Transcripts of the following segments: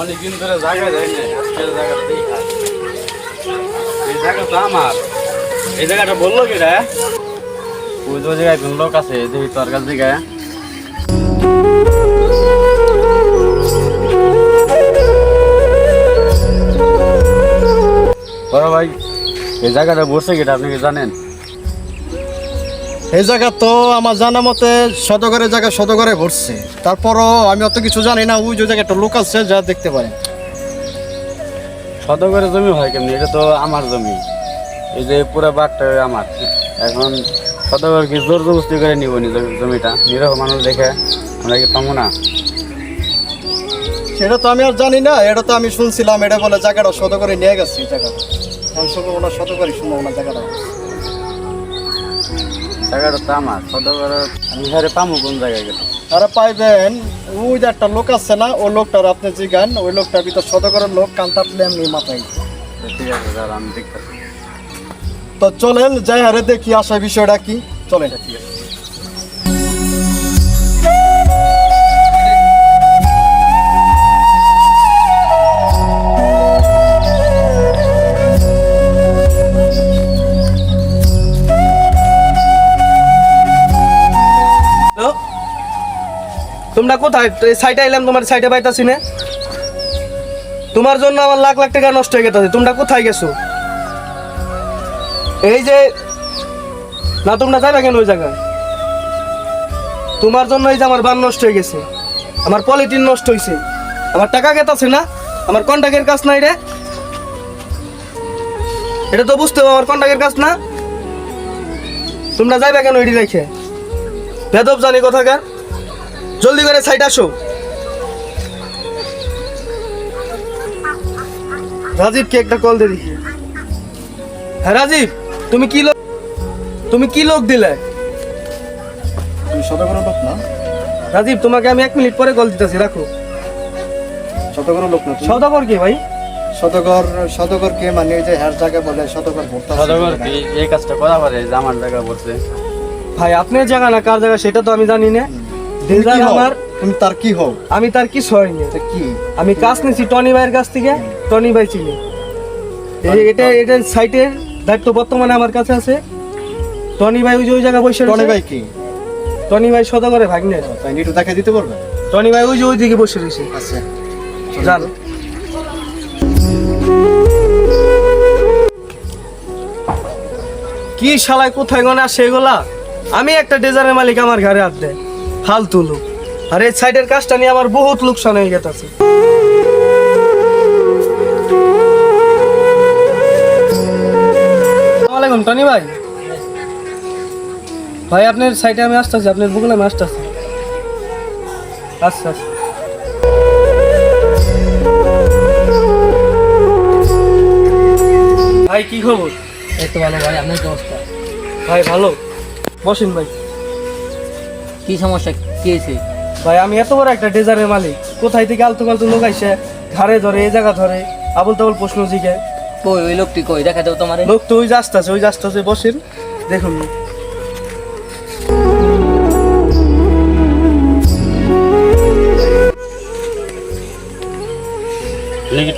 অনেকদিন ধরে জায়গা যায় না আজকে জায়গাটা এই জায়গাটা আমার। এই জায়গাটা বলল কি রে? ওই যে জায়গায় কোন লোক আছে দেখি তোর কাছ থেকে। বড় ভাই, এই জায়গাটা বসে কিটা আপনি কি জানেন? এই জায়গা তো আমার জানা মতে শতকরের জায়গা শতকরে ভরছে তারপরও আমি অত কিছু জানি না ওই যে জায়গা একটা লোক আছে যা দেখতে পারে। করে জমি হয় কেমনি? এটা তো আমার জমি। এই যে পুরো বাঘটা আমার। এখন করে কি জোর জবস্তি করে নিব জমিটা? নিরহ মানুষ দেখে আমরা কি পাবো না? সেটা তো আমি আর জানি না এটা তো আমি শুনছিলাম এটা বলে জায়গাটা করে নিয়ে গেছে জায়গাটা। সম্ভাবনা শত করে সম্ভাবনা জায়গাটা। তো আমার শত করে আমি হারে পাবো কোন জায়গায় গেলে তারা পাইবেন ওই যে একটা লোক আছে না ওই লোকটার আপনি জিগান ওই লোকটা ভিতর লোক মাথায়। তো ঠিক আছে স্যার আমি দেখতেছি। তো চলেন যাই হারে দেখি আসা বিষয়টা কি? চলেন। ঠিক আছে। তোমরা কোথায়? এই সাইডে এলাম তোমার সাইডে পাইতাছি না। তোমার জন্য আমার লাখ লাখ টাকা নষ্ট হয়ে গেছে তোমরা কোথায় গেছো? এই যে, না, তোমরা যাবে কেন ওই জায়গায়? তোমার জন্য এই যে আমার বান নষ্ট হয়ে গেছে। আমার পলিটিন নষ্ট হয়েছে আমার টাকা গেতাছে না? আমার কন্ট্যাক্টের কাজ নাই রে। এটা তো বুঝতে আমার কন্ট্যাক্টের কাজ না? তোমরা যাইবে কেন এটি রেখে? বেদব জানি কোথাকার। জলদি করে সাইড আসো। রাজীবকে একটা কল দেখি হ্যাঁ রাজীব তুমি কি লোক তুমি কি লোক দিলে? তুমি শতকরের লোক না। রাজীব তোমাকে আমি এক মিনিট পরে কল দিতেছি রাখো। শতকরের লোক না? সৌদাগর কি ভাই? শতকর শতকর কে মানে যে হ্যার জায়গা বলে শতকর ভর্তা শত করে কি? এই কাজটা করা পারে যে আমার জায়গা বলছে। ভাই আপনার জায়গা না কার জায়গা সেটা তো আমি জানি না। দিলদার আমার। তুমি তার কি হও? আমি তার হয়নি। এটা কি? আমি কাজ নিয়েছি টনি ভাইয়ের কাছ থেকে টনি ভাই চিনি। এই- এটা এটা সাইটের দায়িত্ব বর্তমানে আমার কাছে আছে। টনি ভাই ওই যে ওই জায়গায় বসে টনি ভাই কি? টনি ভাই সদা করে ভাগ্নে তাই একটু দেখা দিতে পারবে? টনি ভাই ওই যে ওই দিকে বসে রয়েছে। আচ্ছা। জান কি শালায় কোথায় গনে আসে এগুলা? আমি একটা ডেজারের মালিক আমার ঘরে হাত দেয়। ফালতু লোক। আর এই সাইডের কাজটা নিয়ে আমার বহুত লোকসান হয়ে গেছে আসসালামাইকুম টনি ভাই। ভাই আপনার সাইডে আমি আসতেছি আপনার বুকুলে আমি আসতেছি। আচ্ছা আচ্ছা। ভাই কি খবর? এই তো ভালো ভাই আপনার অবস্থা? ভাই ভালো। বসেন ভাই। কি সমস্যা? কি হয়েছে? ভাই আমি এত বড় একটা ডেজারের মালিক। কোথায় থেকে আলতু ফালতু লোক আইসে ঘাড়ে ধরে এই জায়গা ধরে আবল তাবল প্রশ্ন জিগে। কই ওই লোকটি কই? দেখা দেবো তোমার। লোক তো ওই আসতেছে ওই আসতেছে বসেন। দেখুন।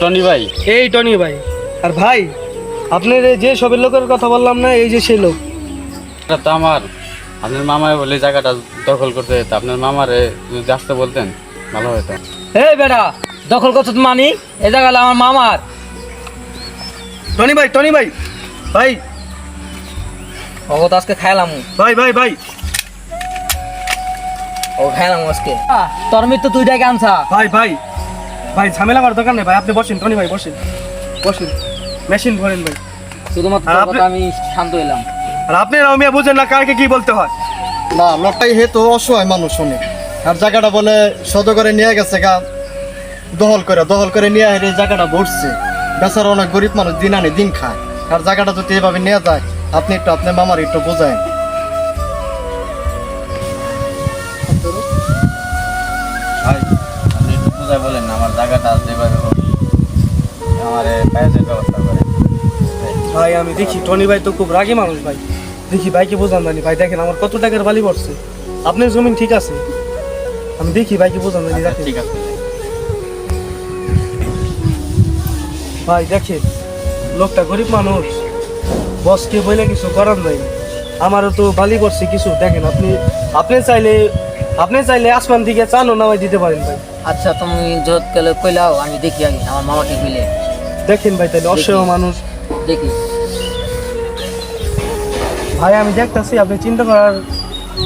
টনি ভাই? এই টনি ভাই। আর ভাই আপনার যে সবের লোকের কথা বললাম না এই যে সেই লোক। এটা তো আমার। আপনার মামায় বলে জায়গাটা দখল করতে যেত। আপনার মামারে যদি আসতে বলতেন ভালো হতো। এই বেটা দখল করছ তো মানি? এ জায়গা আমার মামার। টনি ভাই টনি ভাই ভাই। ও তো আজকে খাইলাম। ভাই ভাই ভাই। ও খাইলাম আজকে। তোর মৃত্যু তুই ডেকে আনছা। ভাই ভাই ভাই ঝামেলা করার দরকার নেই ভাই। আপনি বসেন টনি ভাই বসেন। বসেন। মেশিন ভরেন ভাই। শুধুমাত্র আমি শান্ত হইলাম। আর আপনি রমিয়া বুঝেন না কাকে কি বলতে হয়। না লোকটাই হেতু অসহায় মানুষ শুনে আর জায়গাটা বলে শতকরে নিয়ে গেছে গা দহল করে দহল করে নিয়ে হেরে জায়গাটা ভরছে। বেচারা অনেক গরিব মানুষ দিন আনে দিন খায়। আর জায়গাটা যদি এভাবে নিয়ে যায় আপনি একটু আপনার মামার একটু বোঝায় ভাই আপনি একটু বুঝায় বলেন না, আমার জায়গাটা যেভাবে আমার পায়ের ব্যবস্থা করে। ভাই আমি দেখি টনি ভাই তো খুব রাগী মানুষ ভাই। দেখি ভাইকে বোঝান জানি। ভাই দেখেন আমার কত টাকার বালি পড়ছে। আপনার জমিন ঠিক আছে? আমি দেখি ভাইকে বোঝান জানি আচ্ছা, ঠিক আছে। ভাই দেখেন লোকটা গরিব মানুষ। বসকে বলে কিছু করার নাই। আমারও তো বালি করছে কিছু। দেখেন আপনি আপনি চাইলে আপনি চাইলে আসমান থেকে চানও নামাই দিতে পারেন ভাই। আচ্ছা তুমি যত গেলে কইলাও আমি দেখি আগে আমার মামাকে কইলে। দেখেন ভাই তাহলে অসহায় মানুষ। দেখি। ভাই আমি দেখতেছি আপনি চিন্তা করার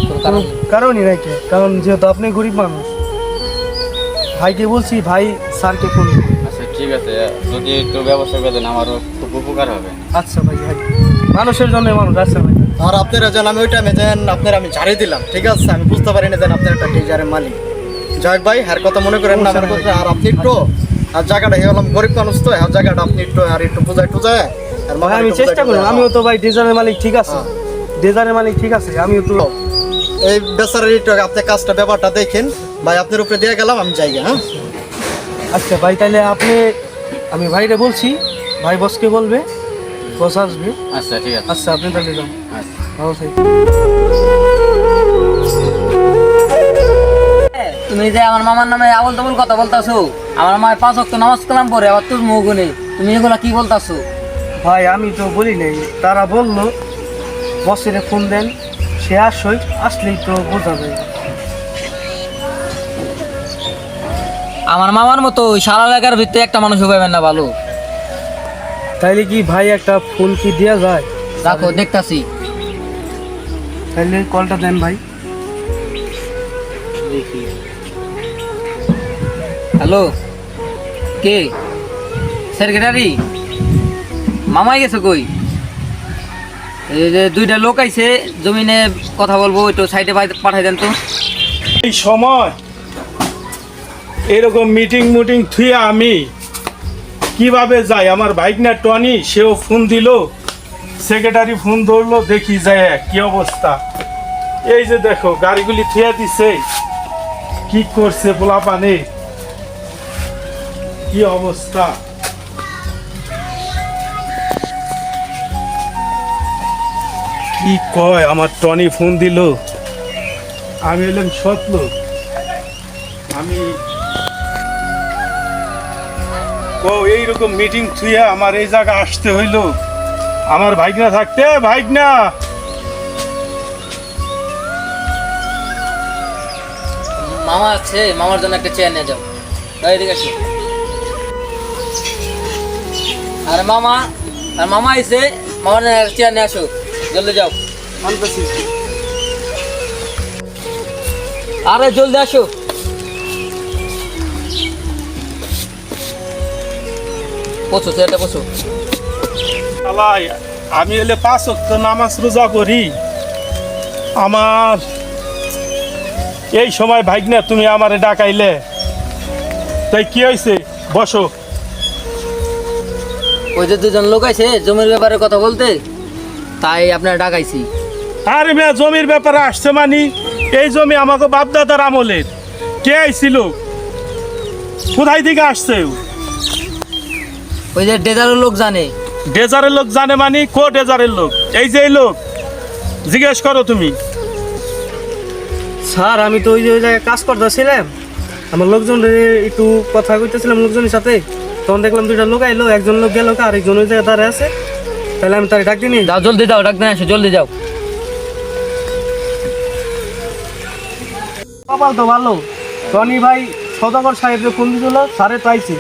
কোনো কারণ কারণই নাই। কে। কারণ যেহেতু আপনি গরিব মানুষ। ভাইকে বলছি ভাই স্যারকে ফোন আচ্ছা ঠিক আছে। যদি একটু ব্যবস্থা করে দেন আমারও খুব উপকার হবে। আচ্ছা ভাই ভাই। মানুষের জন্য মানুষ আচ্ছা ভাই। আর আপনারা যেন আমি ওই টাইমে যেন আপনারা আমি ঝাড়ি দিলাম ঠিক আছে? আমি বুঝতে পারি না যেন আপনার একটা ডিজারের মালিক। যাক ভাই আর কথা মনে করেন না আর আপনি একটু আর জায়গাটা গেলাম গরিব মানুষ তো আর জায়গাটা আপনি একটু আর একটু বুঝাই টুজায় ভাই আমি চেষ্টা করব আমিও তো ভাই ডিজাইনের মালিক ঠিক আছে। ডিজাইনের মালিক ঠিক আছে আমিও তো এই বেচারার একটু আপনি কাজটা ব্যাপারটা দেখেন। ভাই আপনার উপরে দিয়ে গেলাম আমি যাই হ্যাঁ? আচ্ছা ভাই তাহলে আপনি আমি ভাইরে বলছি ভাই বসকে বলবে বস আসবে। আচ্ছা ঠিক আছে। আচ্ছা আপনি তাহলে যান। আচ্ছা। তুমি যে আমার মামার নামে আবল তাবল কথা বলতাছো আমার মায়ের পাঁচ অক্ট নামাজ কালাম পরে আবার তোর মুখ নেই তুমি এগুলা কি বলতাছো? ভাই আমি তো বলি নাই। তারা বলল বসের ফোন দেন সে আসই আসলেই তো বোঝা যায়। আমার মামার মতো ওই সারা এলাকার ভিতরে একটা মানুষ পাবেন না ভালো তাইলে কি ভাই একটা ফোন কি দেওয়া যায়? রাখো দেখতাছি। তাইলে কলটা দেন ভাই। হ্যালো কে? সেক্রেটারি? মামাই গেছে কই? দুইটা লোক আইছে, জমিনে কথা বলব, একটু সাইডে পাঠাই দেন তো। এই সময় এরকম মিটিং মুটিং থুয়ে আমি কীভাবে যাই? আমার বাইক না টনি, সেও ফোন দিল সেক্রেটারি ফোন ধরলো, দেখি যায় কি অবস্থা। এই যে দেখো, গাড়িগুলি থুয়ে দিছে। কি করছে পোলা পানে কি অবস্থা? কি কয়? আমার টনি ফোন দিল। আমি এলাম লোক। আমি ও এইরকম মিটিং থুয়ে আমার এই জায়গা আসতে হইল। আমার ভাইগনা থাকতে? ভাইগনা! মামা আছে, মামার জন্য একটা চেয়ার নিয়ে যাও। এদিকে আসো। আর মামা আর মামা আইছে, মামার জন্য একটা চেয়ার নিয়ে আসো। জলদি যাও। আনতেছি। আরে জলদি আসো। পছু চেয়ারটা পছু আলাই আমি এলে পাঁচ ওয়াক্ত নামাজ রোজা করি। আমার এই সময় ভাইগনা তুমি আমারে ডাকাইলে। তাই কি হয়েছে বসো। ওই যে দুজন লোক আছে জমির ব্যাপারে কথা বলতে। তাই আপনার ডাকাইছি। আরে মেয়ে জমির ব্যাপারে আসছে মানি এই জমি আমাকে বাপদাদার আমলের। কে আইছিল? কোথায় থেকে আসছে? ওই যে ডেজারের লোক জানে। ডেজারের লোক জানে মানি কো ডেজারের লোক? এই যে এই লোক জিজ্ঞেস করো তুমি। স্যার আমি তো ওই যে ওই জায়গায় কাজ করতেছিলাম। আমার লোকজন একটু কথা কইতেছিলাম লোকজনের সাথে। তখন দেখলাম দুইটা লোক আইলো একজন লোক গেল আর একজন ওই জায়গায় দাঁড়ায় আছে। তাহলে আমি তার ডাক দিই যাও জলদি যাও ডাক দেন আসো জলদি যাও। কপাল তো ভালো। টনি ভাই সদাগর সাহেবকে ফোন দিছিল স্যারে তো আইছে।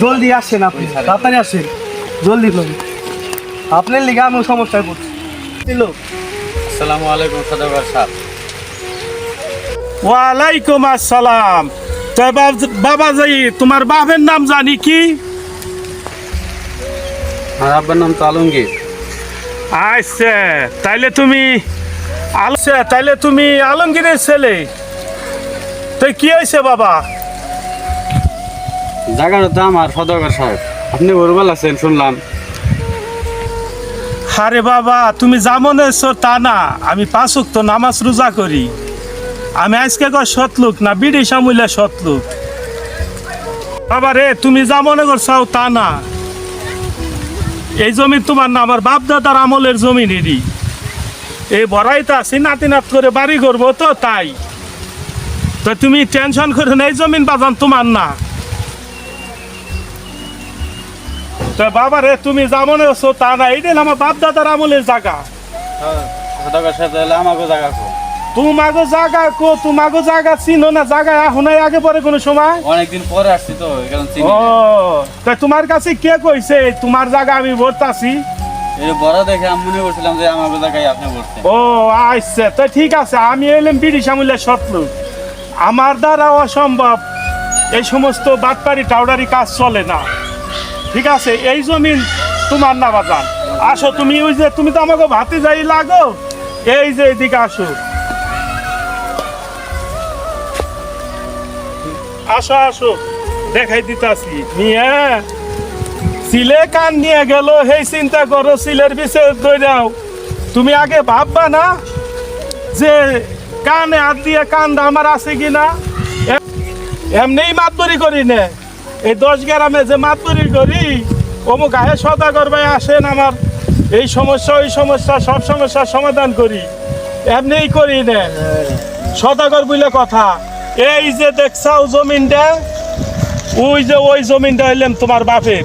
জলদি আসেন আপনি তাড়াতাড়ি আসেন। জলদি করুন। আপনার লিগে আমি সমস্যায় পড়ছি। দিল। আসসালামু আলাইকুম সদাগর সাহেব ওয়ালাইকুম আসসালাম। তা বাব- বাবা যাই তোমার বাপের নাম জানি কি? আমার আব্বার নাম তো আলমগীর। আচ্ছা তাইলে তুমি আচ্ছা তাইলে তুমি আলমগীরের ছেলে। তাই কি হয়েছে বাবা? জায়গাটার দাম আর সদাগর সাহেব আপনি বলবেন আছেন শুনলাম। আরে বাবা তুমি যা মনে তা না। আমি পাঁচ তো নামাজ রোজা করি। আমি আজকে কয় সতলুক না বিড়ি সামুলা সতলুক বাবা রে তুমি যা মনে করছ তা না। এই জমি তোমার না আমার বাপ দাদার আমলের জমিনেরই এই বড়াইতে আছি নাতি নাত করে বাড়ি করব তো তাই। তো তুমি টেনশন করে না, এই জমিন বাজান তোমার না। তো বাবা রে তুমি যা মনে তা না এইটা হলো আমার বাপ দাদার আমলের জায়গা। সদাগর সাথে আমাকে জায়গা তোমাগো জায়গা কো তোমাগো জায়গা চিনো না জায়গা এখন আগে পরে কোনো সময়। অনেকদিন পরে আসছি তো এখন চিনি ও তা তোমার কাছে কে কইছে তোমার জায়গা আমি ভরতাছি এই বড় দেখে আমি মনে করছিলাম যে আমাকে জায়গায় আপনি বসছেন ও আচ্ছা তো ঠিক আছে আমি এলাম বিড়ি সামুলের শত্রুক আমার দ্বারা অসম্ভব এই সমস্ত বাটপারি টাউডারি কাজ চলে না। ঠিক আছে এই জমিন তোমার না বাজান। আসো তুমি ওই যে তুমি তো আমাকে ভাতে যাই লাগো এই যে এদিকে আসো। আসো আসো। দেখাই দিতাছি। নিয়ে সিলে কান নিয়ে গেল সেই চিন্তা করো, সিলের বিষয়ে দৌড়াও তুমি আগে ভাববা না যে কানে হাত দিয়ে কান্দা আমার আছে কি না? এমনিই মাতবরি করি নে। এই দশ গ্রামে যে মাতবরি করি, অমুক আহে সদাগর ভাই আসেন আমার। এই সমস্যা, ওই সমস্যা, সব সমস্যার সমাধান করি। এমনিই করি নে। সদাগর বলে কথা। এই যে দেখছাও জমিনটা? ওই যে ওই জমিনটা হইলাম তোমার বাপের।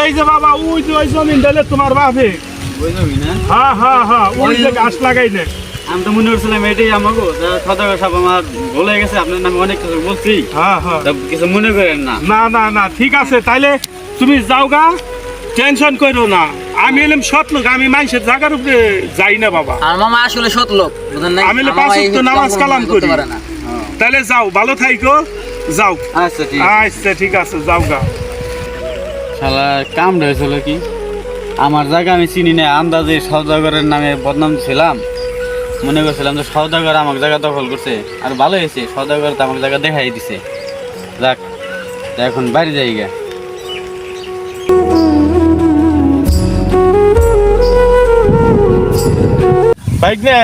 এই যে বাবা ওই যে ওই জমিনটা হইলে তোমার বাপের। হ্যাঁ? হ্যাঁ হ্যাঁ ওই যে গাছ লাগাইলে। আমি তো মনে করছিলাম এটাই আমাকে সদাগর সাহেব আমার ভুলে গেছে আপনার নামে অনেক কিছু বলছি। হ্যাঁ হ্যাঁ কিছু মনে করেন না। না না না ঠিক আছে তাইলে তুমি যাও গা টেনশন করো না। আমি এলাম সৎ লোক আমি মানুষের জায়গার উপরে যাই না বাবা। আর মামা আসলে সৎ লোক আমি পাঁচ নামাজ কালাম করতে করি। তাহলে যাও ভালো থাইকো। যাও। আচ্ছা ঠিক আছে। আচ্ছা ঠিক আছে যাও গা। শালা কাম হয়েছিল কি? আমার জায়গা আমি চিনি না আন্দাজে সৌদাগরের নামে বদনাম ছিলাম। মনে করছিলাম যে সৌদাগর আমার জায়গা দখল করছে আর ভালো হয়েছে সৌদাগর তো আমার জায়গা দেখাই দিছে। যাক এখন বাড়ি যাই গা। বাইক নে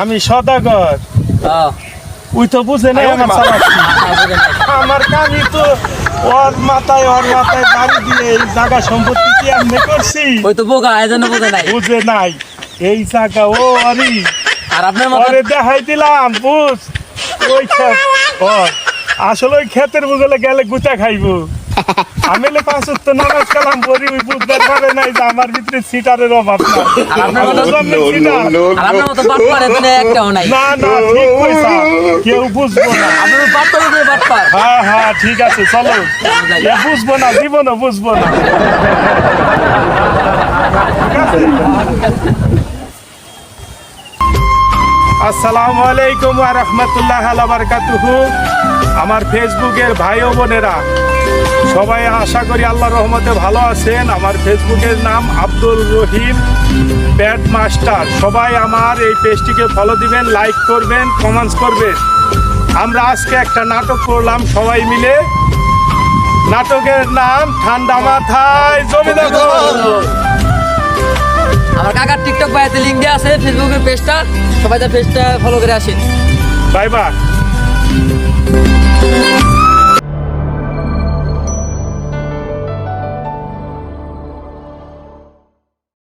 আমি সদাগর হ্যাঁ, ওই তো বুঝে নাই আমার। আমার কামি তো ওর মাথায় ওর মাথায় বাড়ি দিয়ে এই জায়গা সম্পত্তি কি আমি করছি ওই তো বোকা এজন্য বুঝে নাই বুঝে নাই এই জায়গা ও আরে আর আপনার পরে দেখাই দিলাম বুঝ ওই ক্ষেত ও আসলে ওই ক্ষেতের বুঝলে গেলে গুতা খাইবো আমি পাঁচ উত্ত নামাজ কালাম পড়ি ওই বুঝতে পারে নাই যে আমার ভিতরে সিটারের অভাব না আপনার মতো বাট পারে একটাও নাই। না না ঠিক কইছা। কেউ বুঝব না। আপনার বাট পারে বাট পার। হ্যাঁ হ্যাঁ ঠিক আছে চলো। এ বুঝব না জীবনও বুঝব না। আসসালামু আলাইকুম ওয়া রাহমাতুল্লাহ ওয়া বারাকাতুহু। আমার ফেসবুকের ভাই ও বোনেরা সবাই আশা করি আল্লাহ রহমতে ভালো আছেন। আমার ফেসবুকের নাম আব্দুল রহিম ব্যাট মাস্টার। সবাই আমার এই পেজটিকে ফলো দিবেন লাইক করবেন কমেন্টস করবেন। আমরা আজকে একটা নাটক করলাম সবাই মিলে। নাটকের নাম ঠান্ডা মাথায় জমিদার আমার কাকার টিকটক বাইতে লিঙ্ক দেওয়া আছে ফেসবুকের পেজটা সবাই তার পেজটা ফলো করে আসেন। Bye bye. Música